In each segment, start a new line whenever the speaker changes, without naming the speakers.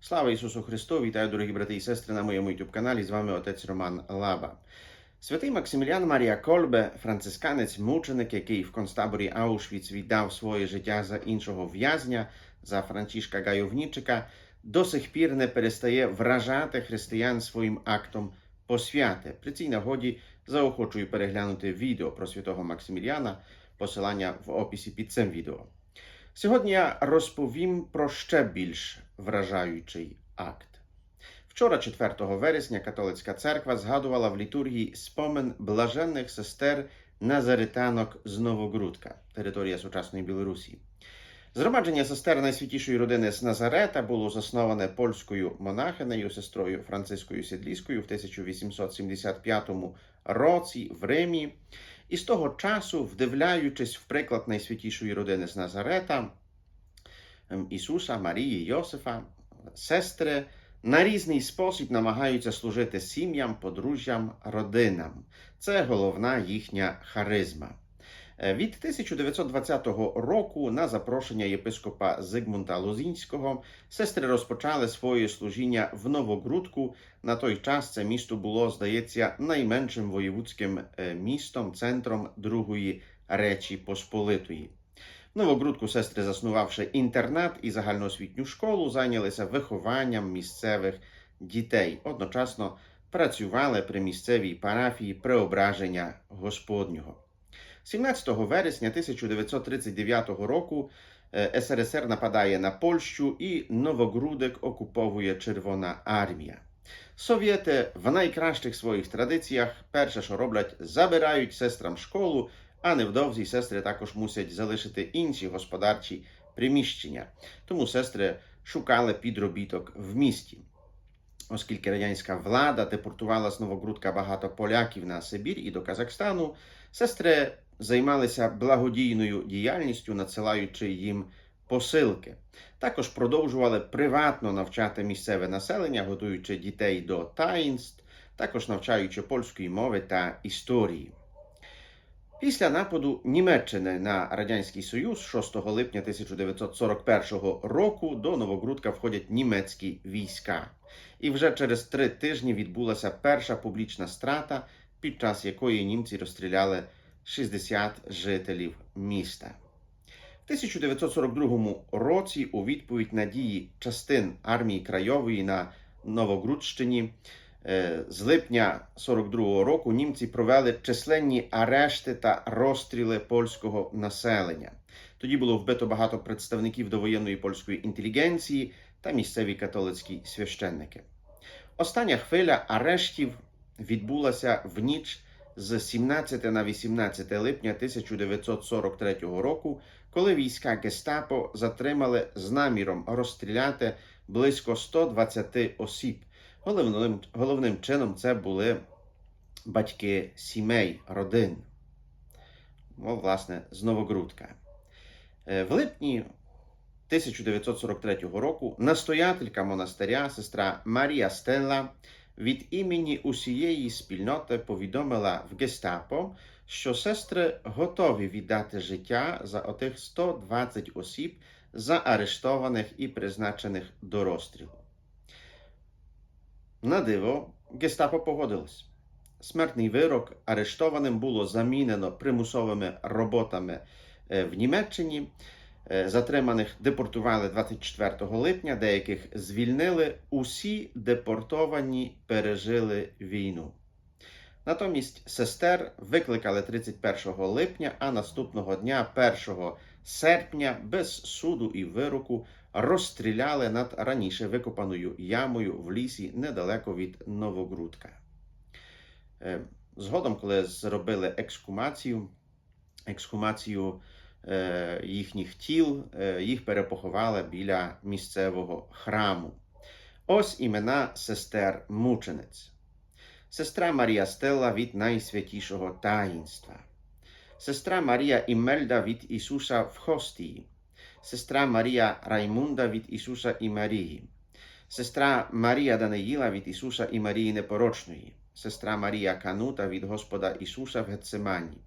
Слава Ісусу Христу! Вітаю, дорогі брати і сестри, на моєму youtube каналі. З вами отець Роман Лаба. Святий Максимілян Марія Кольбе, францисканець, мученик, який в концтаборі Аушвіц віддав своє життя за іншого в'язня, за Франчишка Гайовнічика, до сих пір не перестає вражати християн своїм актом посвяти. При цій нагоді заохочую переглянути відео про святого Максиміляна, посилання в описі під цим відео. Сьогодні я розповім про ще більш вражаючий акт. Вчора, 4 вересня, католицька церква згадувала в літургії спомин блаженних сестер Назаританок з Новогрудка, територія сучасної Білорусі. Згромадження сестер найсвятішої родини з Назарета було засноване польською монахинею, сестрою Францискою Сідліською в 1875 році в Римі. І з того часу, вдивляючись в приклад найсвятішої родини з Назарета, ем, Ісуса, Марії, Йосифа, сестри на різний спосіб намагаються служити сім'ям, подружжям, родинам. Це головна їхня харизма. Е, Від 1920 року на запрошення єпископа Зигмунта Лозінського сестри розпочали своє служіння в Новогрудку. На той час це місто було, здається, найменшим воєвудським е, містом, центром Другої Речі Посполитої. В Новогрудку сестри, заснувавши інтернат і загальноосвітню школу, зайнялися вихованням місцевих дітей. Одночасно працювали при місцевій парафії преображення Господнього. 17 вересня 1939 року е, СРСР нападає на Польщу і Новогрудок окуповує Червона армія. Совєти в найкращих своїх традиціях перше, що роблять, забирають сестрам школу, а невдовзі сестри також мусять залишити інші господарчі приміщення. Тому сестри шукали підробіток в місті. Оскільки радянська влада депортувала з Новогрудка багато поляків на Сибір і до Казахстану, сестри займалися благодійною діяльністю, надсилаючи їм посилки. Також продовжували приватно навчати місцеве населення, готуючи дітей до таїнств, також навчаючи польської мови та історії. Після нападу Німеччини на Радянський Союз 6 липня 1941 року до Новогрудка входять німецькі війська. І вже через три тижні відбулася перша публічна страта, під час якої німці розстріляли 60 жителів міста. В 1942 році у відповідь на дії частин армії Крайової на Новогрудщині з липня 42 року німці провели численні арешти та розстріли польського населення. Тоді було вбито багато представників довоєнної польської інтелігенції та місцеві католицькі священники. Остання хвиля арештів відбулася в ніч з 17 на 18 липня 1943 року, коли війська Гестапо затримали з наміром розстріляти близько 120 осіб. Головним, головним чином це були батьки сімей, родин. О, власне, з Новогрудка. Е, В липні 1943 року настоятелька монастиря, сестра Марія Стелла, від імені усієї спільноти повідомила в Гестапо, що сестри готові віддати життя за отих 120 осіб, заарештованих і призначених до розстрілу. На диво, Гестапо погодилось. Смертний вирок арештованим було замінено примусовими роботами е, в Німеччині. Е, Затриманих депортували 24 липня, деяких звільнили. Усі депортовані пережили війну. Натомість сестер викликали 31 липня, а наступного дня, 1 серпня, без суду і вироку розстріляли над раніше викопаною ямою в лісі недалеко від Новогрудка. Е, Згодом, коли зробили екскумацію, екскумацію е, їхніх тіл, е, їх перепоховали біля місцевого храму. Ось імена сестер мучениць. Сестра Марія Стелла від найсвятішого таїнства. Сестра Марія Імельда від Ісуса в Хостії. Сестра Марія Раймунда від Ісуса і Марії. Сестра Марія Даниїла від Ісуса і Марії Непорочної. Сестра Марія Канута від Господа Ісуса в Гецемані.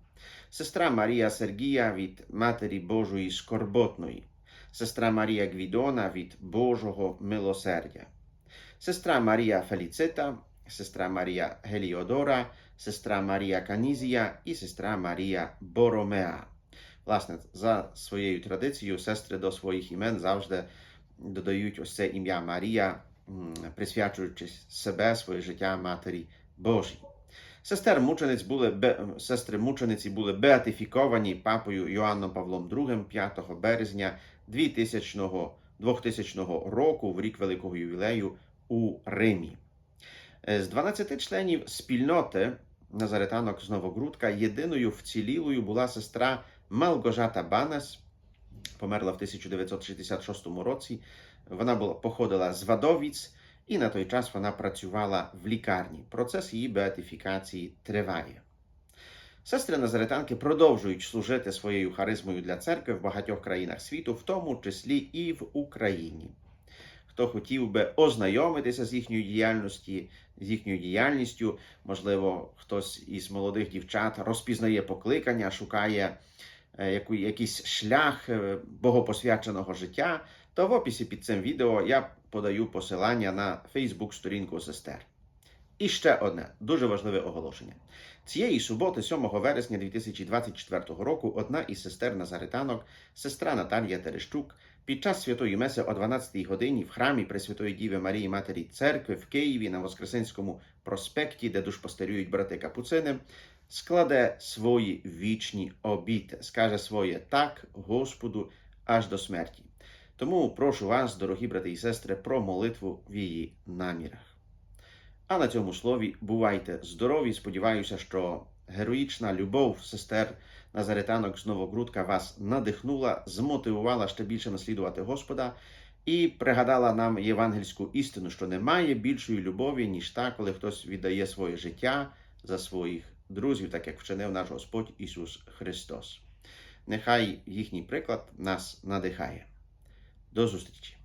Сестра Марія Сергія від Матері Божої Скорботної. сестра Марія Гвідона від Божого милосердя, сестра Марія Феліцита, сестра Марія Геліодора, сестра Марія Канізія і сестра Марія Боромеа. Власне, за своєю традицією, сестри до своїх імен завжди додають ось це ім'я Марія, присвячуючи себе, своє життя Матері Божій. Сестер мучениць були, сестри мучениці були беатифіковані папою Йоанном Павлом II 5 березня 2000, 2000 року в рік Великого ювілею у Римі. Е, З 12 членів спільноти Назаретанок з Новогрудка єдиною вцілілою була сестра Малгожата Банас, померла в 1966 році. Вона була, походила з Вадовіць, і на той час вона працювала в лікарні. Процес її беатифікації триває. Сестри Назаретанки продовжують служити своєю харизмою для церкви в багатьох країнах світу, в тому числі і в Україні. Хто хотів би ознайомитися з їхньою діяльності, з їхньою діяльністю, можливо, хтось із молодих дівчат розпізнає покликання, шукає яку- якийсь шлях е, богопосвяченого життя, то в описі під цим відео я подаю посилання на Фейсбук-сторінку сестер. І ще одне дуже важливе оголошення. Цієї суботи, 7 вересня 2024 року, одна із сестер Назаританок, сестра Наталія Терещук, під час святої меси о 12 годині в храмі Пресвятої Діви Марії Матері Церкви в Києві на Воскресенському проспекті, де душпастерюють брати Капуцини, складе свої вічні обіти, скаже своє так Господу аж до смерті. Тому прошу вас, дорогі брати і сестри, про молитву в її намірах. А на цьому слові бувайте здорові. Сподіваюся, що героїчна любов сестер Назаретанок з Новогрудка вас надихнула, змотивувала ще більше наслідувати Господа і пригадала нам євангельську істину, що немає більшої любові, ніж та, коли хтось віддає своє життя за своїх друзів, так як вчинив наш Господь Ісус Христос. Нехай їхній приклад нас надихає. До зустрічі!